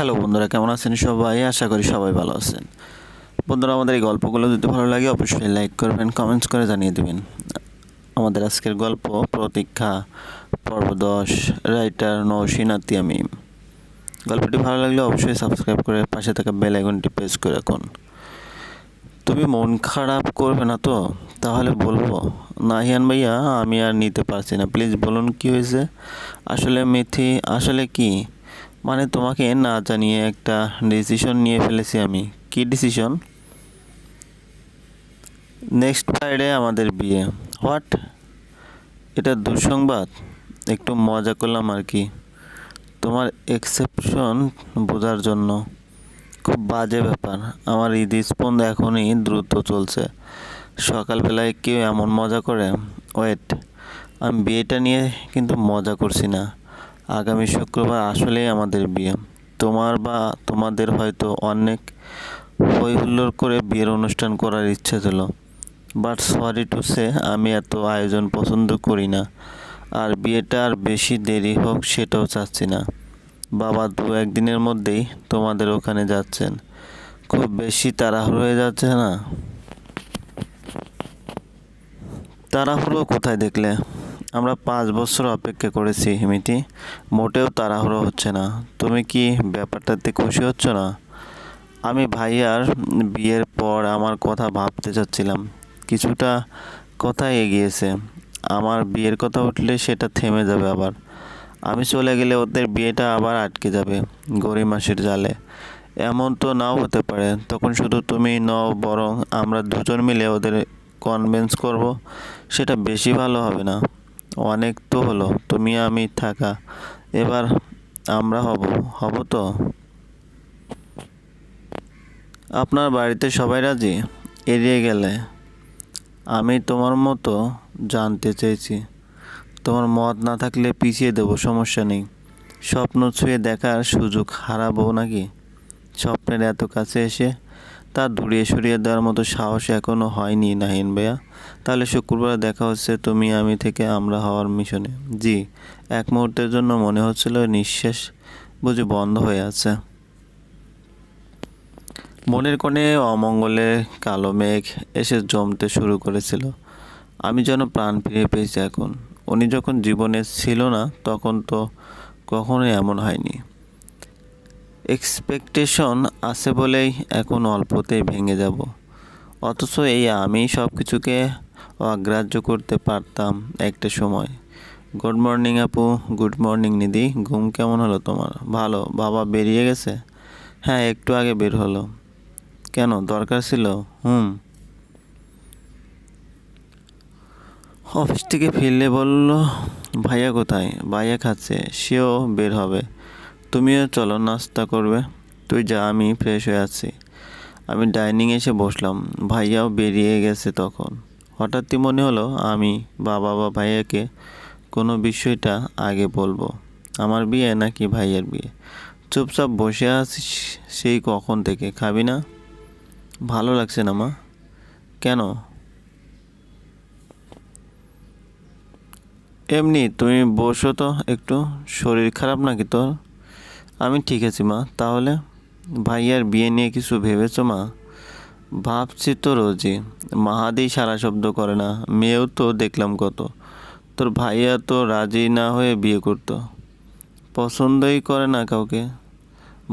Hello বন্ধুরা, কেমন আছেন সবাই? আশা করি সবাই ভালো আছেন। বন্ধুরা, আমাদের এই গল্পগুলো যদি ভালো লাগে, অবশ্যই লাইক করবেন কমেন্টস করে জানিয়ে দেবেন। আমাদের আজকের গল্প, প্রতীক্ষা, পর্ব দশ রাইটার নৌসিনাতি আমিম গল্পটি ভালো লাগলে অবশ্যই সাবস্ক্রাইব করে পাশে থাকা বেল আইকনটি প্রেস করে রাখুন। তুমি মন খারাপ করবে না তো? তাহলে বলব না হিয়ান ভাইয়া, আমি আর নিতে পারছি না। প্লিজ বলুন কি হয়েছে? আসলে মিথি, আসলে কি? মানে তোমাকে না জানিয়ে একটা ডিসিশন নিয়ে ফেলেছি আমি। কি ডিসিশন নেক্সট ফ্রাইডে আমাদের বিয়ে। হোয়াট এটা দুঃসংবাদ? একটু মজা করলাম আর কি। তোমার এক্সেপশন বোঝার জন্য। খুব বাজে ব্যাপার। আমার হৃদস্পন্দ এখনই দ্রুত চলছে। সকালবেলায় কেউ এমন মজা করে? ওয়েট আমি বিয়েটা নিয়ে কিন্তু মজা করছি না। আগামী শুক্রবার আসলেই আমাদের বিয়ে। তোমার বা তোমাদের হয়তো অনেক হই হুল্লোড় করে বিয়ের অনুষ্ঠান করার ইচ্ছে ছিল। বাট সরি টু সে, আমি এত আয়োজন পছন্দ করি না। আর বিয়েটা আর বেশি দেরি হোক সেটাও চাচ্ছি না। বাবা দু একদিনের মধ্যেই তোমাদের ওখানে যাচ্ছেন। খুব বেশি তাড়াহুড়ো হয়ে যাচ্ছে না? তাড়াহুড়ো কোথায় দেখলে? আমরা পাঁচ বছর অপেক্ষা করেছি, হিমিতি। মোটেও তাড়াহুড়ো হচ্ছে না। তুমি কি ব্যাপারটাতে খুশি হচ্ছ না? আমি ভাইয়ার বিয়ের পর আমার কথা ভাবতে চাচ্ছিলাম। কিছুটা কথা এগিয়েছে। আমার বিয়ের কথা উঠলে সেটা থেমে যাবে আবার। আমি চলে গেলে ওদের বিয়েটা আবার আটকে যাবে গরিব মাসির জালে। এমন তো নাও হতে পারে। তখন শুধু তুমি নও, বরং আমরা দুজন মিলে ওদের কনভিন্স করব, সেটা বেশি ভালো হবে না। অনেক তো হলো, তুমি আমি থাকা। এবার আমরা হব হব তো? আপনার বাড়িতে সবাই রাজি? এড়িয়ে গেলে। আমি তোমার মতো জানতে চেয়েছি। তোমার মত না থাকলে পিছিয়ে দেবো, সমস্যা নেই। স্বপ্ন ছুঁয়ে দেখার সুযোগ হারাবো নাকি? স্বপ্নের এত কাছে এসে তা দূরিয়ে সরিয়ে দেওয়ার মতো সাহস এখনও হয়নি, নাহিন ভাইয়া। তাহলে শুক্রবার দেখা হচ্ছে তুমি, আমি থেকে আমরা হওয়ার মিশনে। জি, এক মুহূর্তের জন্য মনে হচ্ছিল নিঃশ্বাস বুঝি বন্ধ হয়ে আছে। মনের কোণে অমঙ্গলে কালো মেঘ এসে জমতে শুরু করেছিল। আমি যেন প্রাণ ফিরে পেয়েছি এখন। উনি যখন জীবনে ছিল না, তখন তো কখনোই এমন হয়নি। এক্সপেকটেশন আছে বলেই এখন অল্পতেই ভেঙে যাব। অথচ এই আমি সব কিছুকে অগ্রাহ্য করতে পারতাম একটা সময়। গুড মর্নিং আপু, গুড মর্নিং নিধি, ঘুম কেমন হলো তোমার? ভালো? বাবা বেরিয়ে গেছে? হ্যাঁ একটু আগে বের হলো। কেন? দরকার ছিল? হুম। অফিস থেকে ফিরলে বলল, ভাইয়া কোথায়? ভাইয়া খাচ্ছে, সেও বের হবে। তুমিও চলো, নাস্তা করবে। তুই যা, আমি ফ্রেশ হয়ে আছি। আমি ডাইনিং এসে বসলাম। ভাইয়াও বেরিয়ে গেছে তখন। হঠাৎই মনে হলো আমি বাবা বা ভাইয়াকে কোনো বিষয়টা আগে বলব। আমার বিয়ে নাকি ভাইয়ের বিয়ে? চুপচাপ বসে আছিস সেই কখন থেকে? খাবি না? ভালো লাগছে না মা। কেন? এমনি তুমি বসো তো একটু। শরীর খারাপ নাকি তোর? আমি ঠিক আছি, মা। তাহলে ভাইয়ার বিয়ে নিয়ে কিছু ভেবেছো, মা? ভাবছি তো রোজই। মাহাদি সারা শব্দ করে না। মেয়েও তো দেখলাম কত। তোর ভাইয়া তো রাজি না হয়ে বিয়ে করতো। পছন্দই করে না কাউকে।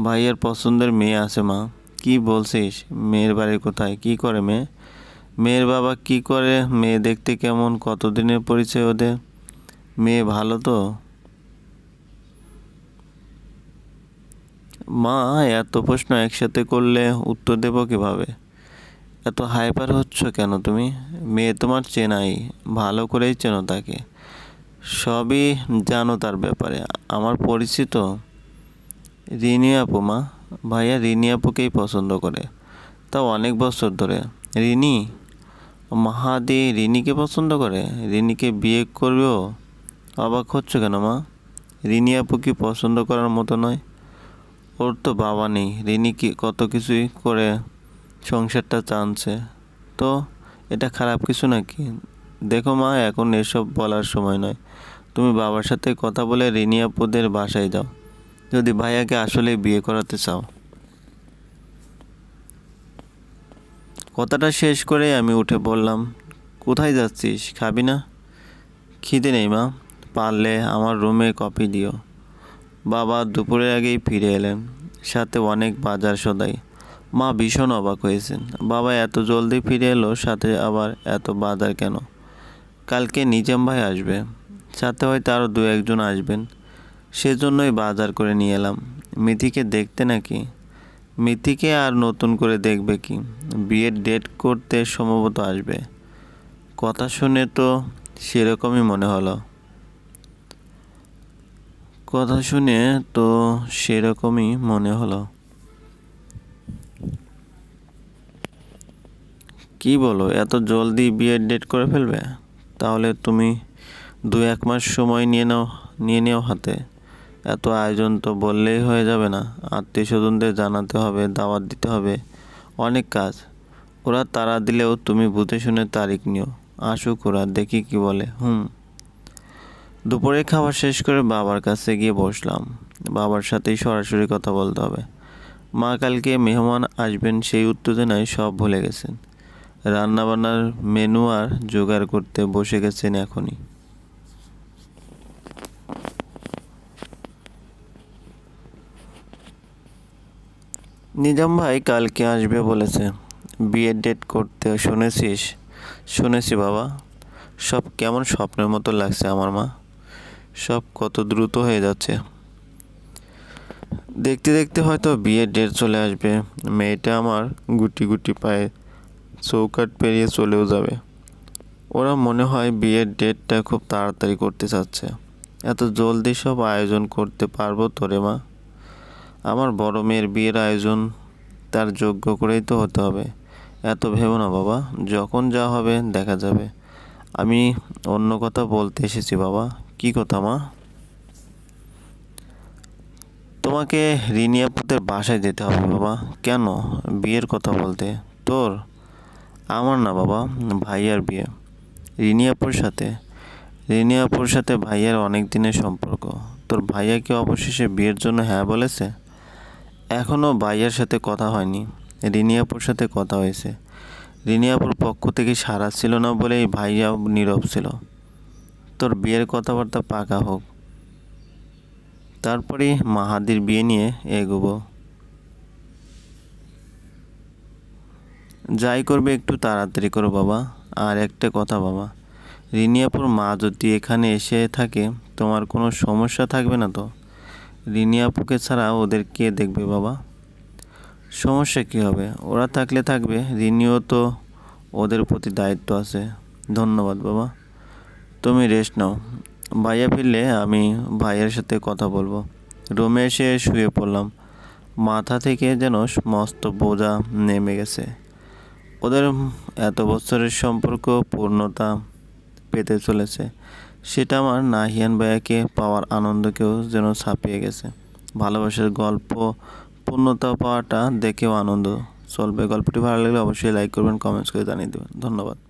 ভাইয়ার পছন্দের মেয়ে আছে, মা। কি বলছিস? মেয়ের বাড়ি কোথায়? কি করে মেয়ে? মেয়ের বাবা কি করে? মেয়ে দেখতে কেমন? কতদিনের পরিচয় ওদের? মেয়ে ভালো তো? মা, এত প্রশ্ন একসাথে করলে উত্তর দেব কীভাবে? এত হাইপার হচ্ছ কেন তুমি? মেয়ে তোমার চেনাই, ভালো করেই চেনো তাকে। সবই জানো তার ব্যাপারে। আমার পরিচিত রিনি আপু মা, ভাইয়া রিনি আপুকেই পছন্দ করে। তাও অনেক বছর ধরে। রিনি, মাহাদি রিনিকে পছন্দ করে? রিনিকে বিয়ে করবেও অবাক হচ্ছ কেন মা? রিনি আপু কি পছন্দ করার মতো নয়? ওর তো বাবা নেই। রিনি কি কত কিছুই করে সংসারটা টানছে তো, এটা খারাপ কিছু নাকি? দেখো মা, এখন এসব বলার সময় নয়। তুমি বাবার সাথে কথা বলে রিনি আপুদের বাসায় যাও। যদি ভাইয়াকে আসলে বিয়ে করাতে চাও। কথাটা শেষ করে আমি উঠে বললাম, কোথায় যাচ্ছিস? খাবি না? খিদে নেই মা। পারলে আমার রুমে কপি দিও। বাবা দুপুরের আগেই ফিরে এলেন। সাথে অনেক বাজার সদাই। মা ভীষণ অবাক হয়েছেন। বাবা এত জলদি ফিরে এলো, সাথে আবার এত বাজার কেন? কালকে নিজাম ভাই আসবে। সাথে হয়তো আরও দু একজন আসবেন। সেজন্যই বাজার করে নিয়ে এলাম। মিথিকে দেখতে নাকি? মিথিকে আর নতুন করে দেখবে কি? বিয়ের ডেট করতে সম্ভবত আসবে। কথা শুনে তো সেরকমই মনে হলো। কথা শুনে তো সেরকমই মনে হলো। কি বলো, এত জলদি বিয়ের ডেট করে ফেলবে? তাহলে তুমি দু এক মাস সময় নিয়ে নাও, নিয়ে নেও হাতে। এত আয়োজন তো বললেই হয়ে যাবে না। আত্মীয় স্বজনদের জানাতে হবে, দাওয়াত দিতে হবে। অনেক কাজ। ওরা তারা দিলেও তুমি বুঝে শুনে তারিখ নিও। আসুক ওরা, দেখি কি বলে। হুম। দুপুরে খাবার শেষ করে বাবার কাছে গিয়ে বসলাম। বাবার সাথেই সরাসরি কথা বলতে হবে। মা কালকে মেহমান আসবেন সেই উত্তেজনায় সব ভুলে গেছেন। রান্নাবান্নার মেনু আর জোগাড় করতে বসে গেছেন এখনই। নিজাম ভাই কালকে আসবে বলেছে। বিয়ের ডেট করতে শুনেছিস? শুনেছি বাবা। সব কেমন স্বপ্নের মতো লাগছে আমার মা। সব কত দ্রুত হয়ে যাচ্ছে। দেখতে দেখতে হয়তো বিয়ের ডেট চলে আসবে। মেয়েটা আমার গুটি গুটি পায়ে চৌকাট পেরিয়ে চলেও যাবে। ওরা মনে হয় বিয়ের ডেটটা খুব তাড়াতাড়ি করতে চাচ্ছে। এত জলদি সব আয়োজন করতে পারব তো রে মা। আমার বড় মেয়ের বিয়ের আয়োজন তার যোগ্য করেই তো হতে হবে। এত ভেবো না বাবা, যখন যা হবে দেখা যাবে। আমি অন্য কথা বলতে এসেছি বাবা কি কথা, মা? তোমাকে রিনিয়াপুতের বাসায় যেতে হবে, বাবা। কেন? বিয়ের কথা বলতে। তোর? আমার না, বাবা। ভাইয়ার বিয়ে। রিনিয়াপুর সাথে। রিনিয়াপুর সাথে ভাইয়ার অনেক দিনের সম্পর্ক। তোর ভাইয়া কি অবশেষে বিয়ের জন্য হ্যাঁ বলেছে? এখনও ভাইয়ার সাথে কথা হয়নি। রিনিয়াপুর সাথে কথা হয়েছে। রিনিয়াপুর পক্ষ থেকে সারা ছিল না বলেই ভাইয়া নীরব ছিল। তোর বিয়ের কথাবার্তা পাকা হোক। তারপরে মাহাদির বিয়ে নিয়ে এগোবো। যাই করবে একটু তাড়াতাড়ি করো বাবা। আর একটা কথা বাবা, রিনিয়াপুর মা যদি এখানে এসে থাকে, তোমার কোনো সমস্যা থাকবে না তো? রিনিয়াপুকে ছাড়া ওদের কে দেখবে বাবা? সমস্যা কী হবে? ওরা থাকলে থাকবে, রিনিও তো ওদের প্রতি দায়িত্ব আছে। ধন্যবাদ বাবা। তুমি রেস্ট নাও। ভাইয়া ফিরলে আমি ভাইয়ের সাথে কথা বলব। রুমে এসে শুয়ে পড়লাম। মাথা থেকে যেন মস্ত বোঝা নেমে গেছে। ওদের এত বছরের সম্পর্ক, পূর্ণতা পেতে চলেছে। সেটা আমার নাহিয়ান ভাইয়াকে পাওয়ার আনন্দকেও যেন ছাপিয়ে গেছে। ভালোবাসার গল্প, পূর্ণতা পাওয়াটা দেখেও আনন্দ। চলবে গল্পটি ভালো লাগলে অবশ্যই লাইক করবেন কমেন্টস করে জানিয়ে দেবেন। ধন্যবাদ।